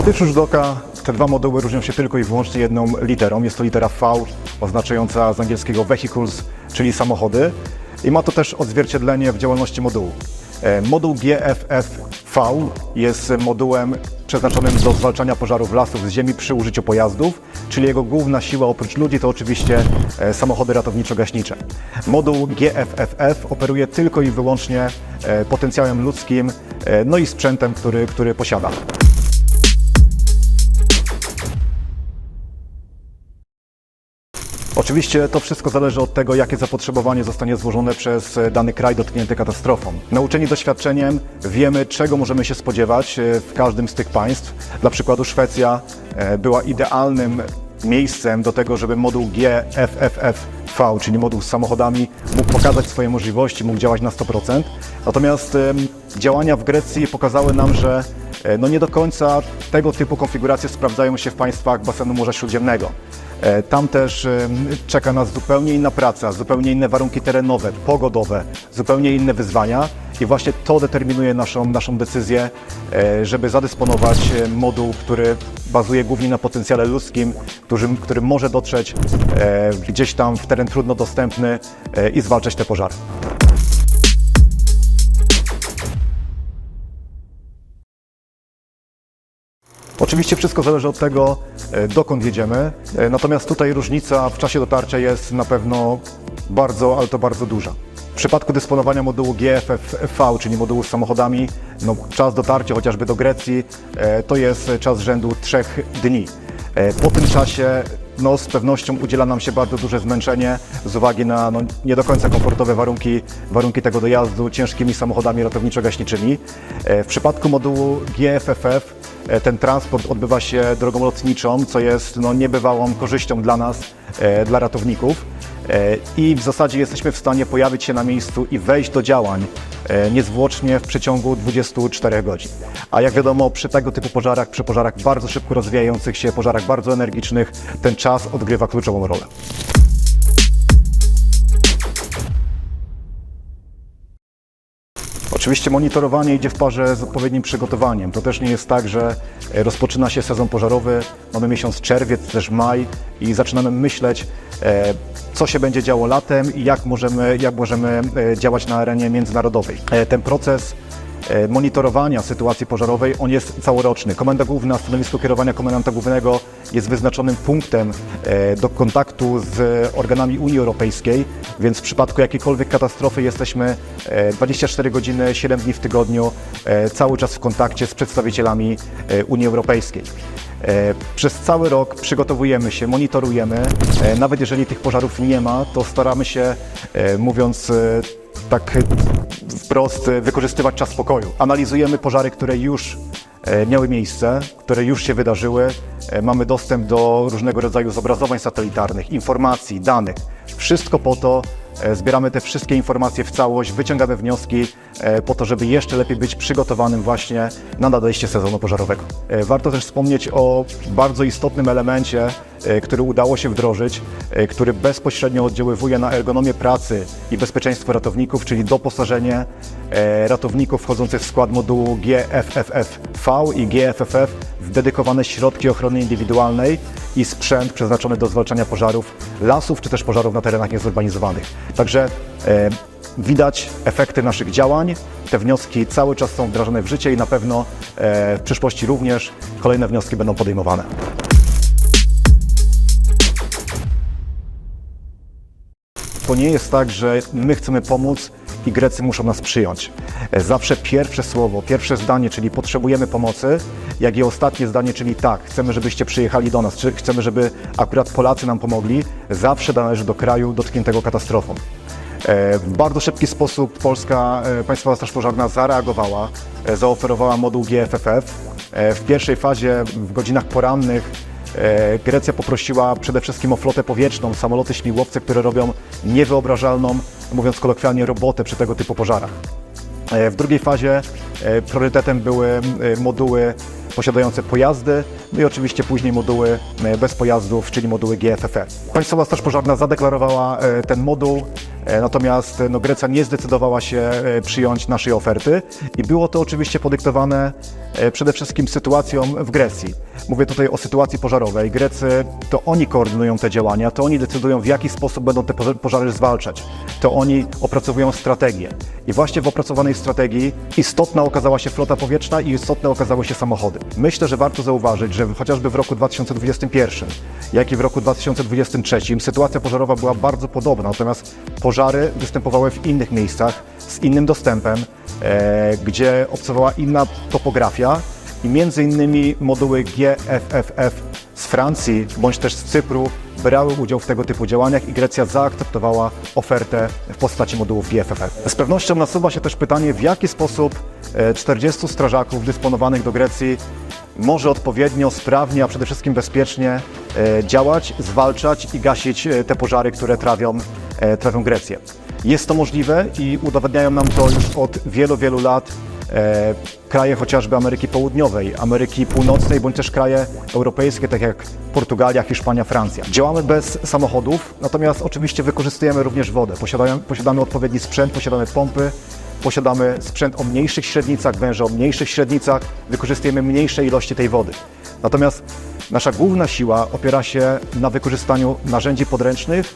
Na pierwszy rzut oka te dwa moduły różnią się tylko i wyłącznie jedną literą. Jest to litera V oznaczająca z angielskiego vehicles, czyli samochody. I ma to też odzwierciedlenie w działalności modułu. E, Moduł GFFV jest modułem przeznaczonym do zwalczania pożarów lasów z ziemi przy użyciu pojazdów, czyli jego główna siła oprócz ludzi to oczywiście e, samochody ratowniczo-gaśnicze. Moduł GFFF operuje tylko i wyłącznie e, potencjałem ludzkim, no i sprzętem, który, który posiada. Oczywiście to wszystko zależy od tego, jakie zapotrzebowanie zostanie złożone przez e, dany kraj dotknięty katastrofą. Nauczeni doświadczeniem wiemy, czego możemy się spodziewać e, w każdym z tych państw. Dla przykładu Szwecja e, była idealnym miejscem do tego, żeby moduł GFFFV, czyli moduł z samochodami, mógł pokazać swoje możliwości, mógł działać na 100%. Natomiast działania w Grecji pokazały nam, że no nie do końca tego typu konfiguracje sprawdzają się w państwach basenu Morza Śródziemnego. E, Tam też em, czeka nas zupełnie inna praca, zupełnie inne warunki terenowe, pogodowe, zupełnie inne wyzwania i właśnie to determinuje naszą, naszą decyzję, e, żeby zadysponować e, moduł, który bazuje głównie na potencjale ludzkim, który, który może dotrzeć e, gdzieś tam w teren trudno dostępny e, i zwalczać te pożary. Oczywiście wszystko zależy od tego, e, dokąd jedziemy, e, natomiast tutaj różnica w czasie dotarcia jest na pewno bardzo, ale to bardzo duża. W przypadku dysponowania modułu GFFV, czyli modułu z samochodami, no, czas dotarcia chociażby do Grecji e, to jest czas rzędu trzech dni. Po tym czasie no, z pewnością udziela nam się bardzo duże zmęczenie z uwagi na no, nie do końca komfortowe warunki, warunki tego dojazdu ciężkimi samochodami ratowniczo-gaśniczymi. E, W przypadku modułu GFFF e, ten transport odbywa się drogą lotniczą, co jest no, niebywałą korzyścią dla nas, e, dla ratowników. E, I w zasadzie jesteśmy w stanie pojawić się na miejscu i wejść do działań e, niezwłocznie w przeciągu 24 godzin. A jak wiadomo, przy tego typu pożarach, przy pożarach bardzo szybko rozwijających się, pożarach bardzo energicznych, ten czas odgrywa kluczową rolę. Oczywiście monitorowanie idzie w parze z odpowiednim przygotowaniem. To też nie jest tak, że e, rozpoczyna się sezon pożarowy, mamy miesiąc czerwiec, też maj i zaczynamy myśleć, e, co się będzie działo latem i jak możemy, jak możemy e, działać na arenie międzynarodowej. Ten proces monitorowania sytuacji pożarowej, on jest całoroczny. Komenda Główna, stanowisko kierowania komendanta głównego jest wyznaczonym punktem e, do kontaktu z organami Unii Europejskiej, więc w przypadku jakiejkolwiek katastrofy jesteśmy e, 24 godziny, 7 dni w tygodniu, e, cały czas w kontakcie z przedstawicielami e, Unii Europejskiej. E, Przez cały rok przygotowujemy się, monitorujemy. E, Nawet jeżeli tych pożarów nie ma, to staramy się, e, mówiąc e, tak wprost, e, wykorzystywać czas spokoju. Analizujemy pożary, które już e, miały miejsce, które już się wydarzyły. E, Mamy dostęp do różnego rodzaju zobrazowań satelitarnych, informacji, danych. Wszystko po to, zbieramy te wszystkie informacje w całość, wyciągamy wnioski po to, żeby jeszcze lepiej być przygotowanym właśnie na nadejście sezonu pożarowego. E, Warto też wspomnieć o bardzo istotnym elemencie, e, który udało się wdrożyć, e, który bezpośrednio oddziaływuje na ergonomię pracy i bezpieczeństwo ratowników, czyli doposażenie e, ratowników wchodzących w skład modułu GFFFV i GFFF w dedykowane środki ochrony indywidualnej i sprzęt przeznaczony do zwalczania pożarów lasów czy też pożarów na terenach niezurbanizowanych. Także e, widać efekty naszych działań. Te wnioski cały czas są wdrażane w życie i na pewno e, w przyszłości również kolejne wnioski będą podejmowane. To nie jest tak, że my chcemy pomóc i Grecy muszą nas przyjąć. E, Zawsze pierwsze słowo, pierwsze zdanie, czyli potrzebujemy pomocy, jak i ostatnie zdanie, czyli tak, chcemy, żebyście przyjechali do nas, czy chcemy, żeby akurat Polacy nam pomogli, zawsze należy do kraju dotkniętego katastrofą. E, W bardzo szybki sposób Polska e, Państwowa Straż Pożarna zareagowała, e, zaoferowała moduł GFFF. W pierwszej fazie, w godzinach porannych, Grecja poprosiła przede wszystkim o flotę powietrzną, samoloty śmigłowce, które robią niewyobrażalną, mówiąc kolokwialnie, robotę przy tego typu pożarach. W drugiej fazie priorytetem były moduły posiadające pojazdy, no i oczywiście później moduły e, bez pojazdów, czyli moduły GFFE. Państwowa Straż Pożarna zadeklarowała e, ten moduł, e, natomiast no, Grecja nie zdecydowała się przyjąć naszej oferty i było to oczywiście podyktowane przede wszystkim sytuacją w Grecji. Mówię tutaj o sytuacji pożarowej. Grecy to oni koordynują te działania, to oni decydują w jaki sposób będą te poża- pożary zwalczać. To oni opracowują strategię. I właśnie w opracowanej strategii istotna okazała się flota powietrzna i istotne okazały się samochody. Myślę, że warto zauważyć, że chociażby w roku 2021, jak i w roku 2023 sytuacja pożarowa była bardzo podobna, natomiast pożary występowały w innych miejscach z innym dostępem, e, gdzie obcowała inna topografia i między innymi moduły GFFF z Francji bądź też z Cypru brały udział w tego typu działaniach i Grecja zaakceptowała ofertę w postaci modułów GFFF. Z pewnością nasuwa się też pytanie, w jaki sposób 40 strażaków dysponowanych do Grecji może odpowiednio, sprawnie, a przede wszystkim bezpiecznie e, działać, zwalczać i gasić e, te pożary, które trawią, e, trawią Grecję. Jest to możliwe i udowadniają nam to już od wielu, wielu lat e, kraje chociażby Ameryki Południowej, Ameryki Północnej, bądź też kraje europejskie, tak jak Portugalia, Hiszpania, Francja. Działamy bez samochodów, natomiast oczywiście wykorzystujemy również wodę. Posiadamy, posiadamy odpowiedni sprzęt, posiadamy pompy, posiadamy sprzęt o mniejszych średnicach, węże o mniejszych średnicach, wykorzystujemy mniejsze ilości tej wody. Natomiast nasza główna siła opiera się na wykorzystaniu narzędzi podręcznych,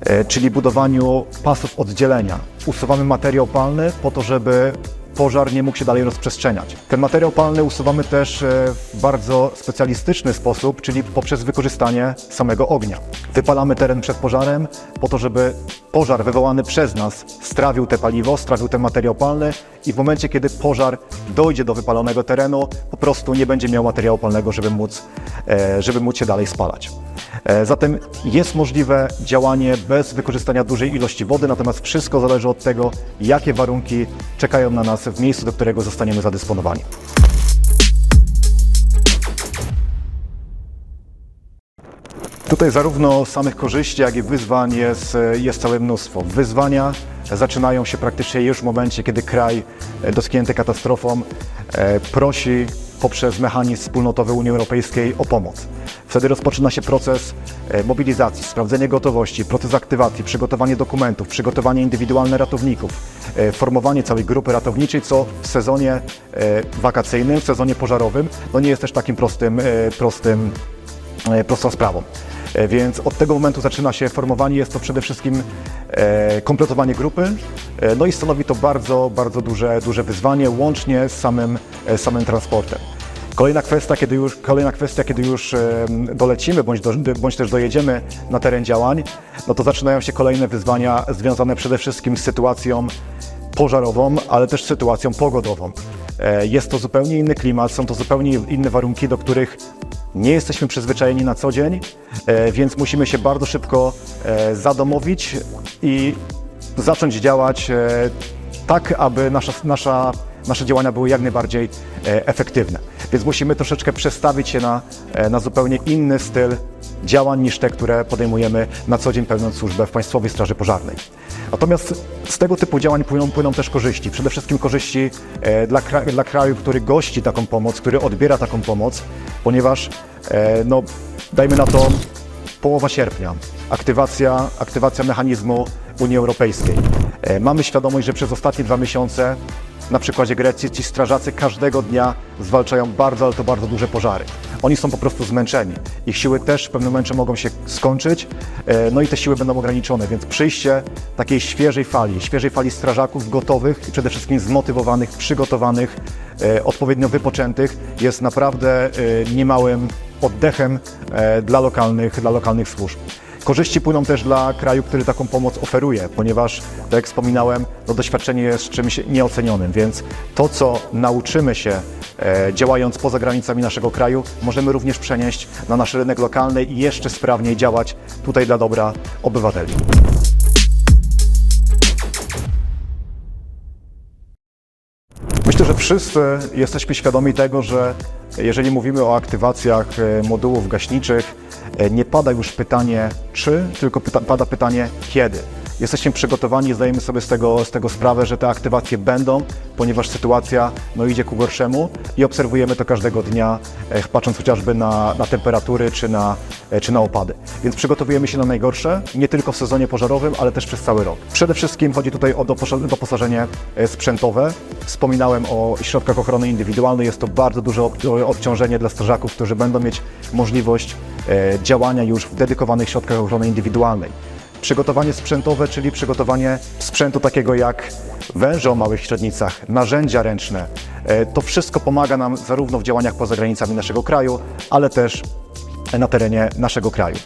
e, czyli budowaniu pasów oddzielenia. Usuwamy materiał palny po to, żeby pożar nie mógł się dalej rozprzestrzeniać. Ten materiał palny usuwamy też e, w bardzo specjalistyczny sposób, czyli poprzez wykorzystanie samego ognia. Wypalamy teren przed pożarem po to, żeby pożar wywołany przez nas strawił te paliwo, strawił ten materiał palny i w momencie, kiedy pożar dojdzie do wypalonego terenu, po prostu nie będzie miał materiału palnego, żeby móc, e, żeby móc się dalej spalać. E, Zatem jest możliwe działanie bez wykorzystania dużej ilości wody, natomiast wszystko zależy od tego, jakie warunki czekają na nas w miejscu, do którego zostaniemy zadysponowani. Tutaj zarówno samych korzyści, jak i wyzwań jest, jest całe mnóstwo. Wyzwania zaczynają się praktycznie już w momencie, kiedy kraj e, dotknięty katastrofą e, prosi poprzez mechanizm wspólnotowy Unii Europejskiej o pomoc. Wtedy rozpoczyna się proces e, mobilizacji, sprawdzenie gotowości, proces aktywacji, przygotowanie dokumentów, przygotowanie indywidualne ratowników, formowanie całej grupy ratowniczej, co w sezonie wakacyjnym, w sezonie pożarowym, no nie jest też takim prostym, prostym prostą sprawą. E, Więc od tego momentu zaczyna się formowanie. Jest to przede wszystkim e, kompletowanie grupy. E, no i stanowi to bardzo, bardzo duże, duże wyzwanie, łącznie z samym, samym transportem. Kolejna kwestia, kiedy już, kolejna kwestia, kiedy już dolecimy bądź, do, bądź też dojedziemy na teren działań, no to zaczynają się kolejne wyzwania związane przede wszystkim z sytuacją pożarową, ale też sytuacją pogodową. Jest to zupełnie inny klimat, są to zupełnie inne warunki, do których nie jesteśmy przyzwyczajeni na co dzień, e, więc musimy się bardzo szybko e, zadomowić i zacząć działać e, tak, aby nasza, nasza, nasze działania były jak najbardziej efektywne. Więc musimy troszeczkę przestawić się na, na zupełnie inny styl działań niż te, które podejmujemy na co dzień pełniąc służbę w Państwowej Straży Pożarnej. Natomiast z tego typu działań płyną, płyną też korzyści. Przede wszystkim korzyści e, dla, dla kraju, który gości taką pomoc, który odbiera taką pomoc, ponieważ e, no, dajmy na to połowa sierpnia, aktywacja, aktywacja mechanizmu Unii Europejskiej. E, Mamy świadomość, że przez ostatnie dwa miesiące na przykładzie Grecji ci strażacy każdego dnia zwalczają bardzo, ale to bardzo duże pożary. Oni są po prostu zmęczeni. Ich siły też w pewnym momencie mogą się skończyć, e, no i te siły będą ograniczone, więc przyjście takiej świeżej fali, świeżej fali strażaków gotowych i przede wszystkim zmotywowanych, przygotowanych, e, odpowiednio wypoczętych jest naprawdę e, niemałym oddechem dla lokalnych, dla lokalnych służb. Korzyści płyną też dla kraju, który taką pomoc oferuje, ponieważ, tak jak wspominałem, no doświadczenie jest czymś nieocenionym, więc to, co nauczymy się e, działając poza granicami naszego kraju, możemy również przenieść na nasz rynek lokalny i jeszcze sprawniej działać tutaj dla dobra obywateli. Myślę, że wszyscy jesteśmy świadomi tego, że jeżeli mówimy o aktywacjach e, modułów gaśniczych, e, nie pada już pytanie czy, tylko pyta, pada pytanie kiedy. Jesteśmy przygotowani, zdajemy sobie z tego, z tego sprawę, że te aktywacje będą, ponieważ sytuacja no, idzie ku gorszemu i obserwujemy to każdego dnia, e, patrząc chociażby na, na temperatury czy na, e, czy na opady. Więc przygotowujemy się na najgorsze, nie tylko w sezonie pożarowym, ale też przez cały rok. Przede wszystkim chodzi tutaj o doposażenie e, sprzętowe. Wspominałem o środkach ochrony indywidualnej. Jest to bardzo duże ob- obciążenie dla strażaków, którzy będą mieć możliwość działania już w dedykowanych środkach ochrony indywidualnej. Przygotowanie sprzętowe, czyli przygotowanie sprzętu takiego jak węże o małych średnicach, narzędzia ręczne. E, To wszystko pomaga nam zarówno w działaniach poza granicami naszego kraju, ale też na terenie naszego kraju.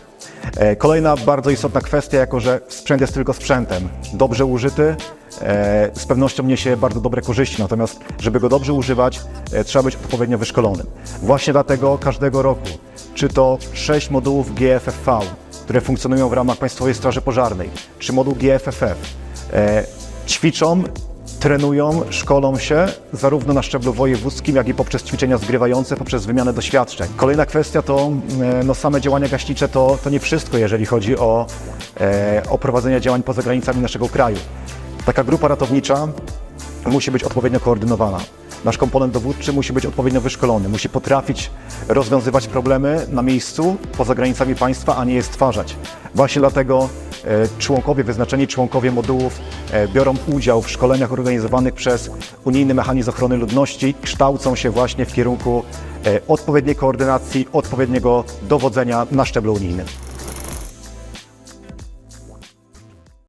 E, Kolejna bardzo istotna kwestia, jako że sprzęt jest tylko sprzętem, dobrze użyty, e, z pewnością niesie bardzo dobre korzyści, natomiast żeby go dobrze używać, trzeba być odpowiednio wyszkolonym. Właśnie dlatego każdego roku, czy to 6 modułów GFFV, które funkcjonują w ramach Państwowej Straży Pożarnej, czy moduł GFFF, e, ćwiczą trenują, szkolą się zarówno na szczeblu wojewódzkim, jak i poprzez ćwiczenia zgrywające, poprzez wymianę doświadczeń. Kolejna kwestia to e, no, same działania gaśnicze to, to nie wszystko, jeżeli chodzi o, e, o prowadzenie działań poza granicami naszego kraju. Taka grupa ratownicza musi być odpowiednio koordynowana. Nasz komponent dowódczy musi być odpowiednio wyszkolony, musi potrafić rozwiązywać problemy na miejscu, poza granicami państwa, a nie je stwarzać. Właśnie dlatego e, członkowie, wyznaczeni członkowie modułów e, biorą udział w szkoleniach organizowanych przez Unijny Mechanizm Ochrony Ludności, kształcą się właśnie w kierunku e, odpowiedniej koordynacji, odpowiedniego dowodzenia na szczeblu unijnym.